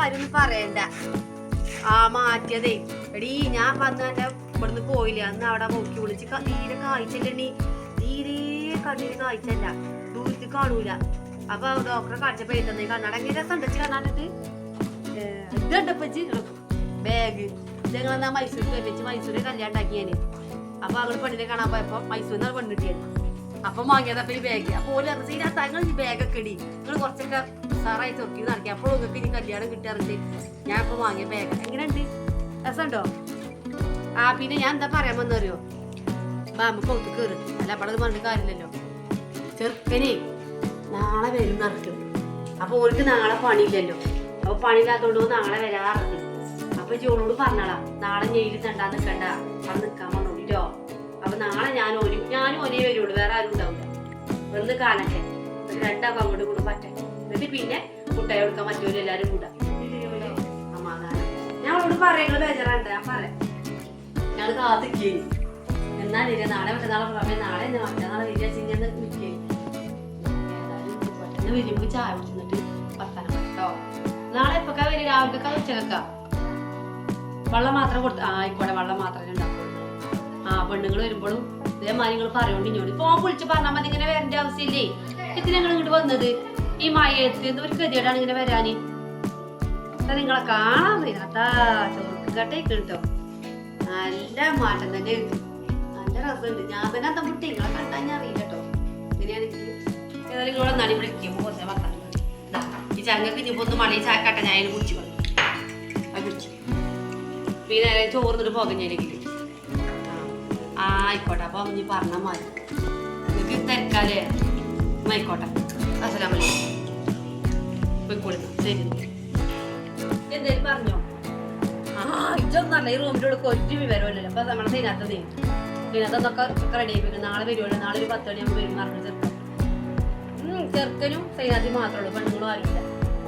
കാര്യം പറയണ്ട. ആ മാറ്റിയതേ. എടീ ഞാൻ വന്ന് എന്റെ ഇവിടുന്ന് പോയില്ല അന്ന് അവിടെ നോക്കി വിളിച്ച് തീരെ കാഴ്ചല്ലണ്ണി തീരെ കണ്ണിന് കാഴ്ചല്ല ദൂരത്ത് കാണൂല. അപ്പൊ ഡോക്ടറെ കാണിച്ചപ്പോ എഴുതുന്നേ കണ്ണടങ്ങി രസം കണ്ണാണ്ടിട്ട് ഇതുണ്ടപ്പച്ച് ബാഗ് ഞങ്ങളെന്നാ മൈസൂർ വെച്ച് മൈസൂര് കല്യാണം ഉണ്ടാക്കിയേന് അപ്പൊ അവൾ പെണ്ണിനെ കാണാൻ പോയപ്പോ മൈസൂരിൽ നിന്ന് പെണ്ണ് അപ്പൊ വാങ്ങിയതപ്പോ ഈ ബാഗ് അപ്പൊ ഓൽ പറഞ്ഞു "സീനാ, തങ്ങൾ ബാഗൊക്കെ ഇടി. നിങ്ങൾ കുറച്ചൊക്കെ സാറായി ചോക്കി നടക്കി. അപ്പോൾ നിങ്ങൾക്ക് ഇനി കല്യാണം കിട്ടാറുണ്ട്. ഞാൻ ഇപ്പൊ വാങ്ങിയ ബാഗ് എങ്ങനെയുണ്ട്? രസമുണ്ടോ? ആ പിന്നെ ഞാൻ എന്താ പറയാൻ വന്നറിയോ? ബാമ്പ് കൊത്ത് കയറി അല്ല അവിടെ പറഞ്ഞിട്ട് കാര്യമില്ലല്ലോ. ചെറുക്കനെ നാളെ വരും നടക്കും അപ്പൊ ഓർക്ക് നാളെ പണിയില്ലല്ലോ. അപ്പൊ പണിയില്ലാത്തോണ്ട് ഓൻ നാളെ വരാറുണ്ട്. അപ്പൊ ജോണോട് പറഞ്ഞാളാ നാളെ ഞെയിൽ തണ്ടാ നിക്കണ്ട. അവിടെ നിക്കാൻ പറഞ്ഞോട്ടോ അപ്പൊ നാളെ ഞാൻ ഒരു ഞാനും ഒരേ വരുള്ളൂ. വേറെ ആരും ഉണ്ടാവില്ല ഒന്ന് കാണട്ടെ. രണ്ടാക്കും അങ്ങോട്ടും കൂടെ പറ്റട്ടെ. എന്നിട്ട് പിന്നെ മുട്ടായി കൊടുക്കാൻ പറ്റൂല എല്ലാരും കൂടാ ഞാൻ അവളോട് പറയുന്നത് ബേജാറാണ്ട് ഞാൻ പറയാം. ഞങ്ങൾ കാത്തിക്കേ എന്നാ വരിക നാളെ മറ്റന്നാളെ പുറമെ നാളെ എന്നാ മറ്റന്നാളെ വരിക ചിങ്ങനെ നിൽക്കേ പെട്ടെന്ന് വരുമ്പോ ചായ കുടിച്ചിട്ട് വർത്താനം കേട്ടോ നാളെ എപ്പൊക്കാ വരിക? രാവിലെ ഉച്ചക്കാ വെള്ളം മാത്രം കൊടുത്ത് ആ ആയിക്കോട്ടെ വെള്ളം മാത്രമേ ഉണ്ടാക്കുള്ളൂ ആ പെണ്ണുങ്ങൾ വരുമ്പോഴും ഇതേമാതിരി മാര്യങ്ങൾ പറയുകൊണ്ട് ഇഞ്ഞോട്. ഫോൺ വിളിച്ച് പറഞ്ഞാൽ മതി ഇങ്ങനെ വരേണ്ട ആവശ്യമില്ലേ? ഇത് ഞങ്ങൾ ഇങ്ങോട്ട് വന്നത്? ഈ മയത്ത് ഒരു ഗതിയോടാണ് ഇങ്ങനെ വരാന്. അപ്പൊ നിങ്ങളെ കാണാൻ വരാത്താ ചോർക്ക് കട്ടേക്ക് കേട്ടോ നല്ല മാറ്റം തന്നെ ഉണ്ട് നല്ല രസമുണ്ട്. ഞാൻ തന്നെ എന്താ മുട്ടി നിങ്ങളെ കണ്ടാൽ ഞാൻ അറിയില്ല കേട്ടോ നിങ്ങളോട് നടി ദാ, ഈ ചങ്ങക്ക് ഇനിയിപ്പോ ഒന്ന് മണി ചാക്കട്ടെ. ഞാൻ അതിന് കുടിച്ചു. അത് പിന്നെ ചോറിന്നിട്ട് പോകഞ്ഞെങ്കിൽ ആ ആയിക്കോട്ടെ. അപ്പൊ ഇനി പറഞ്ഞാൽ മതി. നിങ്ങൾക്ക് തിരക്കാലേ ആയിക്കോട്ടെ. അസലാമലൈക്കും പോയിക്കോളി ശരി എന്തേലും പറഞ്ഞോ? ആ ഇതൊന്നല്ല ഈ റൂമിന്റെ ഉള്ളിൽ ഒരു വിവരമില്ലല്ലോ അപ്പൊ നമ്മളെ ഇതിനകത്തതേ. ഇതിനകത്തൊക്കെ റെഡി ആയി. പിന്നെ നാളെ വരുമല്ലോ നാളെ ഒരു പത്ത് മണിയാകുമ്പോൾ വരും പറഞ്ഞു ചെറുക്കൻ. ചെറുക്കനും സൈനാഥി മാത്രമേ ഉള്ളൂ. പെണ്ണുങ്ങളും ആരുമില്ല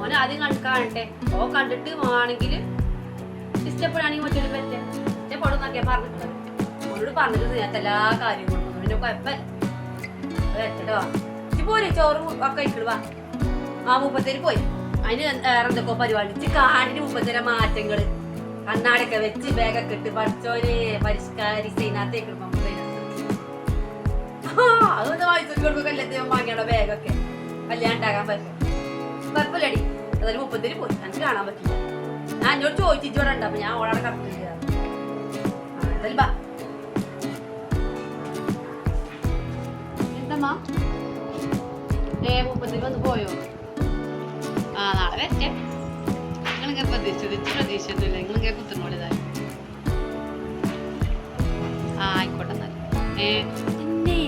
ഓനെ ആദ്യം കണ്ട് കാണട്ടെ. ഓ കണ്ടിട്ട് വേണമെങ്കിൽ ഇഷ്ടപ്പെടുകയാണെങ്കിൽ മറ്റൊരു പറ്റേ. ഇഷ്ടപ്പെടുന്നൊക്കെ പറഞ്ഞിട്ടുള്ളത് ഓനോട് പറഞ്ഞിട്ട് ഇതിനകത്ത് എല്ലാ കാര്യങ്ങളും പിന്നെ കുഴപ്പമില്ല. വെച്ചിട്ടോ ഇജ്ജ് പോരെ ചോറും ഒക്കെ ഇട്ടിട്ട് വാ. ആ മുപ്പത്തേര് പോയി. അതിന് എന്തൊക്കെ പരിപാടി. ഇജ്ജ് കാടിന് മുപ്പത്തേര മാറ്റങ്ങൾ. കണ്ണാടൊക്കെ വെച്ച് ബാഗൊക്കെ ഇട്ട് പഠിച്ചോനെ പരിഷ്കാരി സൈനാത്തേക്ക് അതൊന്ന് വായിച്ചു കൊടുക്കും. കല്യാണത്തിന് വാങ്ങിയാണോ ബാഗൊക്കെ. കല്യാണം ഉണ്ടാകാൻ പറ്റും കുഴപ്പമില്ലടി. അതായത് മുപ്പത്തേര് പോയി. എനിക്ക് കാണാൻ പറ്റില്ല. ഞാൻ എന്നോട് ചോദിച്ചിട്ട് ഇവിടെ ഉണ്ട്? ഞാൻ ഓളാടെ കറക്റ്റ് ബാ. വരട്ടെ നിങ്ങളിങ്ങനെ പ്രതീക്ഷിച്ചത് ഇച്ച് പ്രതീക്ഷിച്ചിട്ടില്ല. നിങ്ങളിങ്ങനെ കുത്തുന്നോളിതായി ആ ആയിക്കോട്ടെ എന്നാൽ ഏ പിന്നെ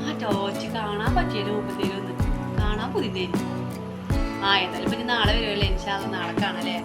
ആ ടോച്ച് കാണാൻ പറ്റിയല്ലോ മുപ്പത്തേര് ഒന്ന് കാണാൻ പുതിന്തേരി ആ ഏതായാലും പിന്നെ നാളെ വരുമല്ലേ ഇൻഷാല്ല നാളെ കാണാല്ലേ